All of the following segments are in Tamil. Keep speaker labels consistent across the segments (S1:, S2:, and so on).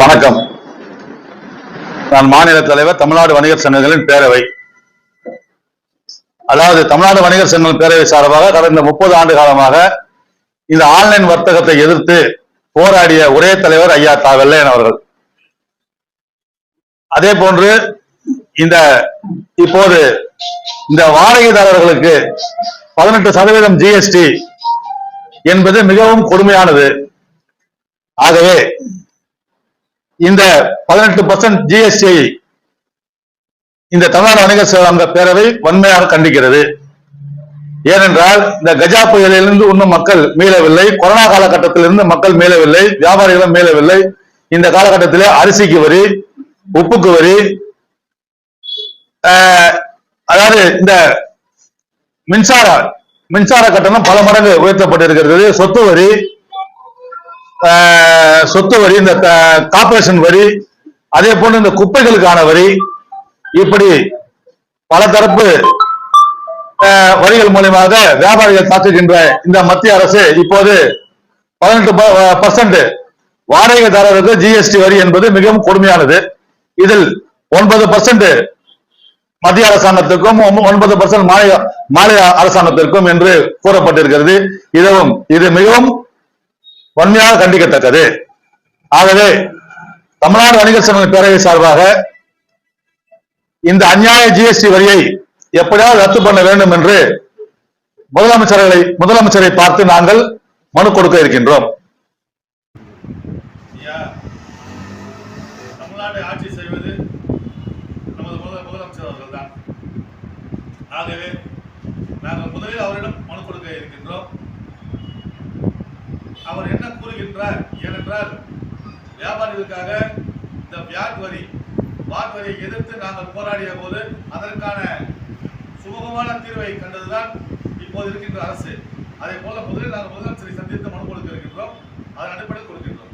S1: வணக்கம். நான் மாநில தலைவர் தமிழ்நாடு வணிகர் சங்கங்களின் பேரவை. அதாவது தமிழ்நாடு வணிகர் சங்கம் பேரவை சார்பாக கடந்த முப்பது ஆண்டு காலமாக இந்த ஆன்லைன் வர்த்தகத்தை எதிர்த்து போராடிய ஒரே தலைவர் ஐயா தா வெள்ளையன் அவர்கள். அதே போன்று இந்த இப்போது இந்த வாடகைதாரர்களுக்கு பதினெட்டு சதவீதம் ஜிஎஸ்டி என்பது மிகவும் கொடுமையானது. ஆகவே இந்த பதினெட்டு பர்சன்ட் ஜிஎஸ்டி இந்த தமிழ்நாடு வணிகர் சங்க பேரவை வன்மையாக கண்டிக்கிறது. ஏனென்றால் இந்த கஜா புயலிலிருந்து இன்னும் மக்கள் மீளவில்லை கொரோனா காலகட்டத்திலிருந்து மக்கள் மீளவில்லை வியாபாரிகளும் மீளவில்லை. இந்த காலகட்டத்திலே அரிசிக்கு வரி உப்புக்கு வரி அதாவது இந்த மின்சார மின்சார கட்டணம் பல மடங்கு உயர்த்தப்பட்டிருக்கிறது. சொத்து வரி சொத்து வரி இந்த கார்பரேஷன் வரி அதே போன்று இந்த குப்பைகளுக்கான வரி இப்படி பல தரப்பு வரிகள் மூலியமாக வியாபாரிகள் தாக்குகின்ற இந்த மத்திய அரசு இப்போது பதினெட்டு பர்சன்ட் வாடகைதாரருக்கு ஜிஎஸ்டி வரி என்பது மிகவும் கொடுமையானது. இதில் ஒன்பது பர்சன்ட் மத்திய அரசாங்கத்திற்கும் ஒன்பது பர்சன்ட் மாநில மாநில அரசாங்கத்திற்கும் என்று கூறப்பட்டிருக்கிறது. இதுவும் இது மிகவும் வன்மையாக கண்டிக்கத்தக்கது. ஆகவே தமிழ்நாடு வணிகர் சங்க பேரவை சார்பாக இந்த அநியாய ஜிஎஸ்டி வரியை எப்படியாவது ரத்து பண்ண வேண்டும் என்று முதலமைச்சர்களை முதலமைச்சரை பார்த்து நாங்கள் மனு கொடுக்க இருக்கின்றோம்.
S2: தமிழ்நாட்டை ஆட்சி செய்வது நமது முதலமைச்சர் அவர்கள் தான் ஆகவே நாங்கள் முதலில் அவரிடம் மனு கொடுக்க இருக்கின்றோம். அவர் என்ன கூறுகின்றார் ஏனென்றால் வியாபாரிகளுக்காக இந்த வியாட் வரி வாட் வரியை எதிர்த்து நாங்கள் போராடிய போது அதற்கான சுமூகமான தீர்வை கண்டதுதான் இப்போது இருக்கின்ற அரசு. அதே போல முதலில் நாங்கள் முதலமைச்சரை சந்தித்து மனு கொடுக்க இருக்கின்றோம். அதன் அடிப்படையில் கொடுக்கின்றோம்.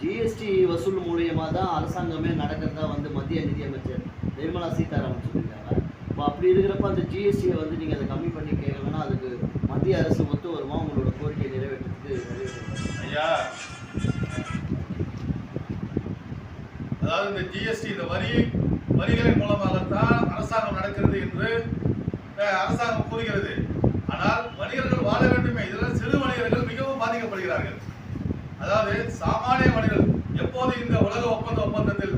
S3: ஜிஎஸ்டி வசூல் மூலியமாக தான் அரசாங்கமே நடக்கிறதா வந்து மத்திய நிதியமைச்சர் நிர்மலா சீதாராமன் சொல்லியிருக்காங்க. இப்போ அப்படி இருக்கிறப்ப அந்த ஜிஎஸ்டியை வந்து நீங்கள் அதை கம்மி பண்ணி கேட்கலன்னா அதுக்கு மத்திய அரசு ஒத்து
S2: அதாவது இந்த ஜிஎஸ்டி இந்த வரி வரிகளின் மூலமாகத்தான் அரசாங்கம் நடக்கிறது என்று அரசாங்கம் கூறுகிறது. ஆனால் வணிகர்கள் வாழ வேண்டுமே. இதில் சிறு வணிகர்கள் மிகவும் பாதிக்கப்படுகிறார்கள். அதாவது சாமானிய வணிகர்கள் எப்போது இந்த உலக ஒப்பந்த ஒப்பந்தத்தில்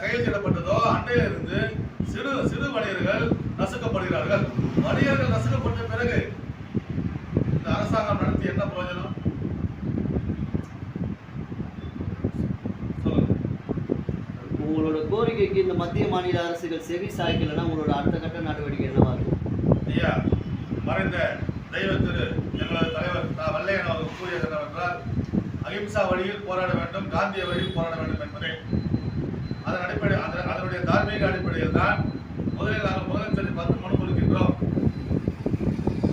S2: கையெழுத்திடப்பட்டதோ அண்டையிலிருந்து சிறு சிறு வணிகர்கள் நசுக்கப்படுகிறார்கள். வணிகர்கள் நசுக்கப்பட்ட பிறகு இந்த அரசாங்கம் நடத்தி என்ன பிரயோஜனம்?
S3: உங்களோட கோரிக்கைக்கு இந்த மத்திய மாநில அரசுகள் செவி சாய்க்கலைன்னா உங்களோட அடுத்த கட்ட நடவடிக்கை என்னவா இருக்கும்?
S2: ஐயா மறைந்த தெய்வ திரு எங்களது தலைவர் வல்லையன் அவர்கள் கூறியது என்னவென்றால் அகிம்சா வழியில் போராட வேண்டும் காந்திய வழியில் போராட வேண்டும் என்பதே. அதன் அடிப்படை அதனுடைய தார்மீக அடிப்படையில் தான் முதலில் நாங்கள் முதலமைச்சரை பார்த்து மனு கொடுக்கின்றோம்.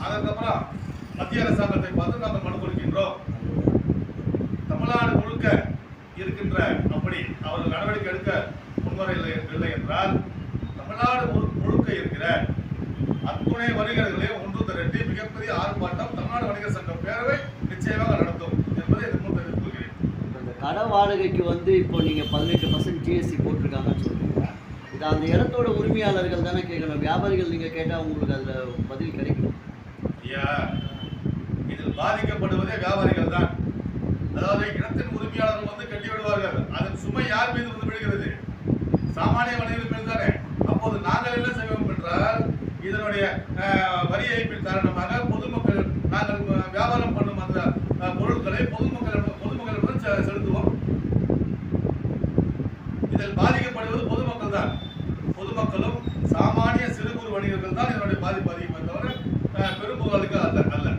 S2: அதற்கப்புறம் மத்திய அரசாங்கத்தை பார்த்து நாங்கள் மனு கொடுக்கின்றோம். இருக்கின்ற அப்படி அவர்கள் நடவடிக்கை எடுக்க முன்வரவில்லை இல்லை என்றால் தமிழ்நாடு முழு- முழுக்க இருக்கிற அத்துணை வணிகர்களையும் ஒன்று திரட்டி மிகப்பெரிய ஆர்ப்பாட்டம் தமிழ்நாடு வணிகர் சங்கம் பேரவை நிச்சயமாக நடத்தும் என்பதை இது முன் தெரிவித்துக் கொள்கிறேன்
S3: இப்ப இந்த கடை வாடகைக்கு வந்து இப்போ நீங்கள் பதினெட்டு பர்சன்ட் ஜிஎஸ்டி போட்டிருக்காங்கன்னு சொல்றீங்க. இது அந்த இடத்தோட உரிமையாளர்கள் தானே கேட்கணும். வியாபாரிகள் நீங்கள் கேட்டால் உங்களுக்கு அதில் பதில் கிடைக்கும்.
S2: ஐயா இதில் பாதிக்கப்படுவதே வியாபாரிகள் தான். அதாவது கிணத்தின் உரிமையாளர்கள் வந்து கட்டி விடுவார்கள். அதன் சுமை யார் மீது வந்து விடுகிறது சாமானிய மனிதர்கள் மீது அப்போது நாங்கள் என்ன செய்வோம் என்றால் இதனுடைய வரி ஏய்ப்பின் காரணமாக பொதுமக்கள் நாங்கள் வியாபாரம் பண்ணும் அந்த பொருட்களை பொதுமக்கள் பொதுமக்களிடம் செலுத்துவோம். இதில் பாதிக்கப்படுவது பொதுமக்கள் தான். பொதுமக்களும் சாமானிய சிறு குறு வணிகர்கள் தான் இதனுடைய பாதிப்பு அதிகமாக தவிர பெரும் அல்ல அல்ல.